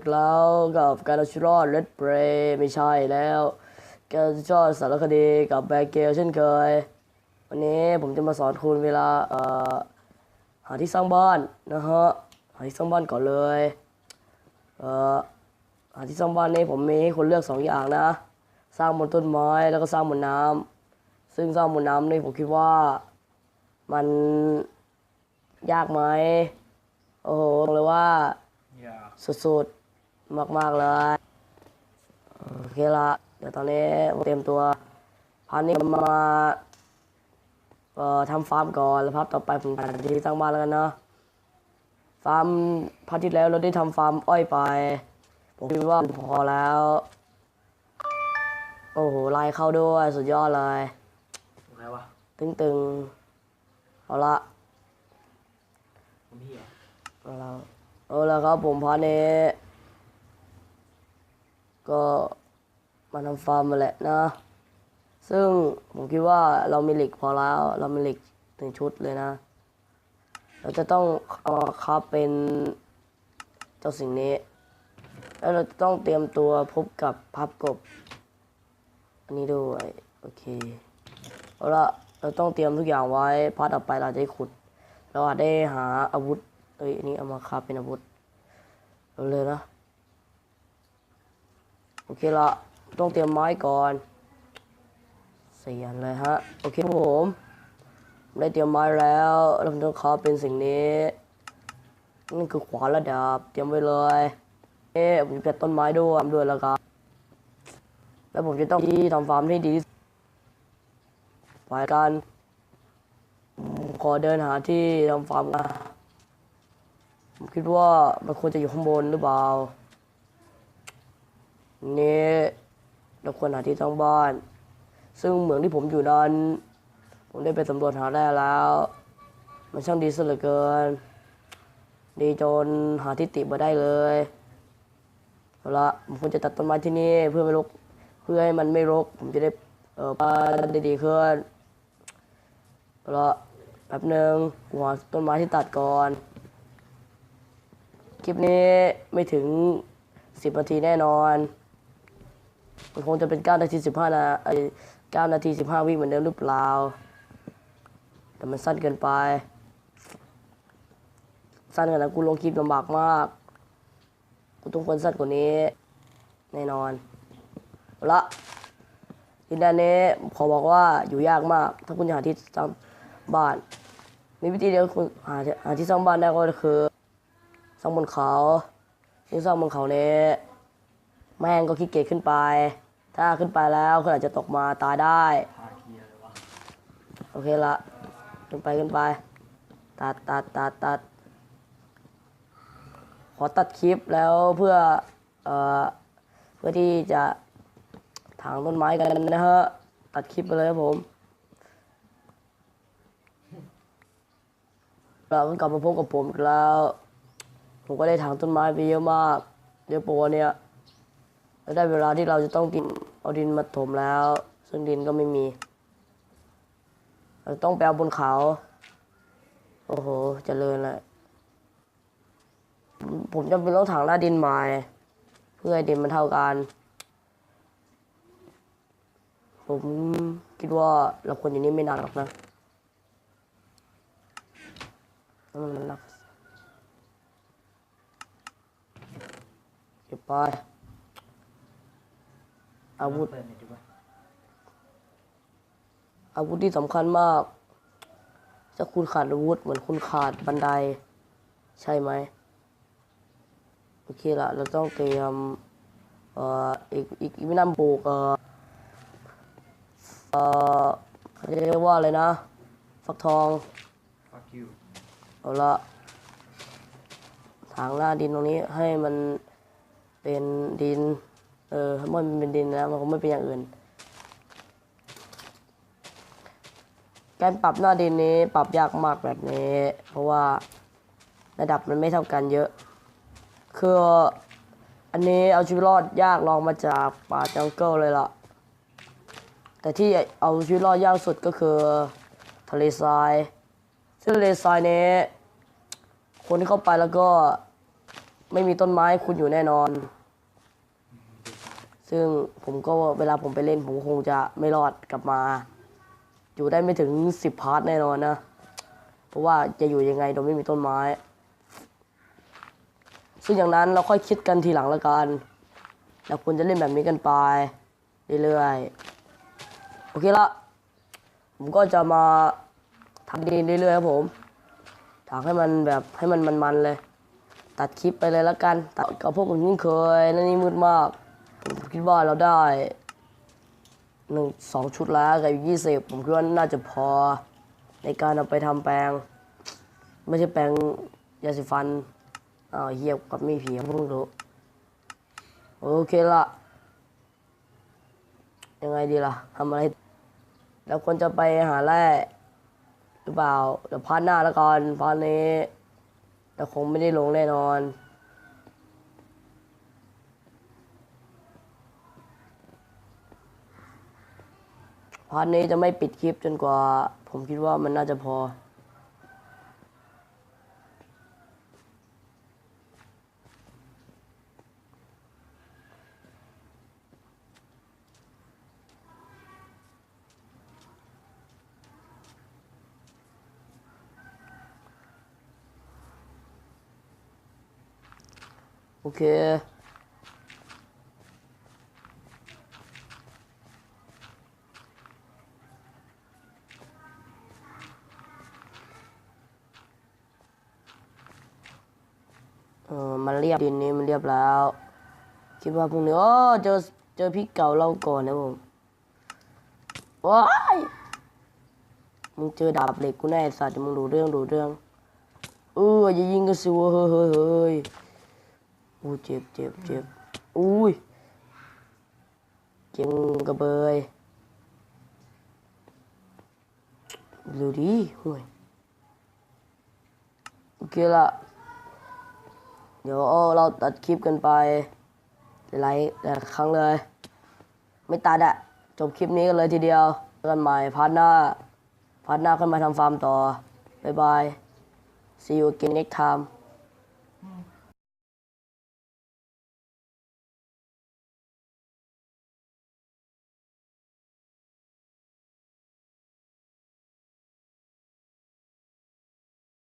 อีกแล้วกับการเอาชีวิตรอดเลดเบรไม่ใช่แล้วการชอบสารคดีกับแบเกลเช่นเคย วันนี้ผมจะมาสอนคุณเวลาเอ่อหาที่สร้างบ้านนะฮะหาที่สร้างบ้านก่อนเลยเอ่อหาที่สร้างบ้านนี้ผมมีให้คุณเลือกสองอย่างนะ สร้างบนต้นไม้แล้วก็สร้างบนน้ำซึ่งสร้างบนน้ำนี่ผมคิดว่ามันยากไหมโอ้โหบอกเลยว่าอย่าสุดๆ มากๆเลยโอเคละเดี๋ยวตอนนี้ผมเตรียมตัวพาร์ทนี้มาเอ่อทำฟาร์มก่อนแล้วพาร์ทต่อไปผมจะที่สร้างบ้านแล้วกันเนาะฟาร์มพาร์ทที่แล้วเราได้ทำฟาร์มอ้อยไป ผมคิดว่าพอแล้ว โอ้โหลายเข้าด้วยสุดยอดเลยอะไรวะตึงๆเอาละผมพี่เหรอเอาละเอาละครับผมพาร์ทนี้ ก็มาทำฟาร์มมาแหละนะ ซึ่งผมคิดว่าเรามีเหล็กพอแล้ว เรามีเหล็กหนึ่งชุดเลยนะ เราจะต้องเอามาคับเป็นเจ้าสิ่งนี้ แล้วเราจะต้องเตรียมตัวพบกับพับกบ อันนี้ด้วย โอเค เอาละเราต้องเตรียมทุกอย่างไว้พาร์ทต่อไปเราจะได้ขุด เราอาจได้หาอาวุธ เอ้ย อันนี้เอามาคับเป็นอาวุธ เอาเลยนะ โอเคละต้องเตรียมไม้ก่อนเสียนเลยฮะ โอเคครับผมได้เตรียมไม้แล้วแล้วผมต้องคับเป็นสิ่งนี้นี่คือขวานระดับ เตรียมไว้เลยเอ๊ะผมจะเก็บต้นไม้ด้วยด้วยแล้วกันแล้วผมจะต้องที่ทำฟาร์มให้ดีที่สุดไปกันขอเดินหาที่ทำฟาร์มกันผมคิดว่ามันควรจะอยู่ข้างบนหรือเปล่า นี่เราควรหาที่ตั้งบ้าน ซึ่งเหมืองที่ผมอยู่นั้น ผมได้ไปสำรวจหาได้แล้ว มันช่างดีซะเหลือเกิน ดีจนหาที่ติมาได้เลยเอาละผมควรจะตัดต้นไม้ที่นี่เพื่อไม่รกเพื่อให้มันไม่รก ผมจะได้เออบ้าได้ดีขึ้นเอาละแป๊บหนึ่งกูหาต้นไม้ที่ตัดก่อนคลิปนี้ไม่ถึงสิบนาทีแน่นอน มันคงจะเป็นเก้านาทีสิบห้านาไอเก้านาทีสิบห้าวิเหมือนเดิมหรือเปล่า แต่มันสั้นเกินไป สั้นขนาดกูลงคลิปลำบากมาก กูต้องควรสั้นกว่านี้ แน่นอนเอาละดินแดนนี้ขอบอกว่าอยู่ยากมาก ถ้าคุณจะหาที่สร้างบ้าน มีวิธีเดียวคุณหาที่หาที่สร้างบ้านได้ก็คือสร้างบนเขาซึ่งสร้างบนเขาเนี้ แม่งก็ขี้เกียจขึ้นไป ถ้าขึ้นไปแล้วคุณอาจจะตกมาตายได้ โอเคละ ขึ้นไปขึ้นไป ตัดตัดตัดตัด ขอตัดคลิปแล้วเพื่อ เอ่อ เพื่อที่จะถางต้นไม้กันนะฮะ ตัดคลิปไปเลยครับผมเราก็กลับมาพบกับผมอีกแล้ว ผมก็ได้ถางต้นไม้ไปเยอะมากเยอะปวเนี่ย แล้วได้เวลาที่เราจะต้องกินเอาดินมาถมแล้ว ซึ่งดินก็ไม่มี เราต้องไปเอาบนเขา โอ้โหเจริญเลยผมจำเป็นต้องถางหน้าดินใหม่เพื่อให้ดินมันเท่ากัน ผมคิดว่าเราควรอยู่นี่ไม่นานหรอกนะมันหนักเก็บไป อาวุธเปิดหน่อยดีกว่าอาวุธที่สำคัญมากถ้าคุณขาดอาวุธเหมือนคุณขาดบันได ใช่ไหมโอเคละเราต้องเตรียมเอ่ออีกอีกอีกไม่นานปลูกเอ่อเอ่อเขาจะเรียกว่าอะไรนะ ฟักทอง fuck you เอาละถางหน้าดินตรงนี้ให้มันเป็นดิน เออถ้ามันเป็นดินแล้วมันคงไม่เป็นอย่างอื่น การปรับหน้าดินนี้ปรับยากมากแบบนี้ เพราะว่าระดับมันไม่เท่ากันเยอะ คืออันนี้เอาชีวิตรอดยากลองมาจากป่าจังเกิลเลยล่ะ แต่ที่เอาชีวิตรอดยากสุดก็คือทะเลทราย ซึ่งทะเลทรายนี้ คนที่เข้าไปแล้วก็ไม่มีต้นไม้คุณอยู่แน่นอน ซึ่งผมก็เวลาผมไปเล่น ผมคงจะไม่รอดกลับมา อยู่ได้ไม่ถึงสิบพาร์ทแน่นอนนะ เพราะว่าจะอยู่ยังไงโดยไม่มีต้นไม้ ซึ่งอย่างนั้นเราค่อยคิดกันทีหลังละกันแล้วคุณจะเล่นแบบนี้กันไป เรื่อยๆ โอเคละ ผมก็จะมาทำดีเรื่อยๆครับผมถากให้มันแบบให้มันมันๆเลย ตัดคลิปไปเลยละกัน ตัดกับพวกผมยิ่งเคยนั่นนี่มืดมาก ผมคิดว่าเราได้หนึ่งสองชุดแล้วกับยี่สิบผมคิดว่าน่าจะพอในการเอาไปทำแปรงไม่ใช่แปรงยาสีฟันอ้าวเฮียกับมีผีเพิ่งรู้โอเคละยังไงดีล่ะทำอะไร แล้วควรจะไปหาแร่หรือเปล่าเดี๋ยวพาร์ทหน้าแล้วกันพาร์ทนี้แต่คงไม่ได้ลงแน่นอน พาร์ทนี้จะไม่ปิดคลิปจนกว่า ผมคิดว่ามันน่าจะพอ โอเค เออมันเรียบดินนี้มันเรียบแล้ว คิดว่าพรุ่งนี้โอ้เจอเจอพี่เก่าเราก่อนนะผมว้ายมึงเจอดาบเหล็กกูแน่สัตว์มึงดูเรื่องดูเรื่องเอออย่ายิงกันสิวะเฮ้ยเฮ้ยเฮ้ยอู้เจ็บเจ็บเจ็บอุ้ยเจ็บกระเบยดูดิห่วยโอเคละ เดี๋ยวเราตัดคลิปกันไปหลายหลายครั้งเลย ไม่ตัดอะจบคลิปนี้กันเลยทีเดียวกันใหม่พาร์ทหน้าพาร์ทหน้าขึ้นมาทำฟาร์มต่อ บ๊ายบาย see you again next time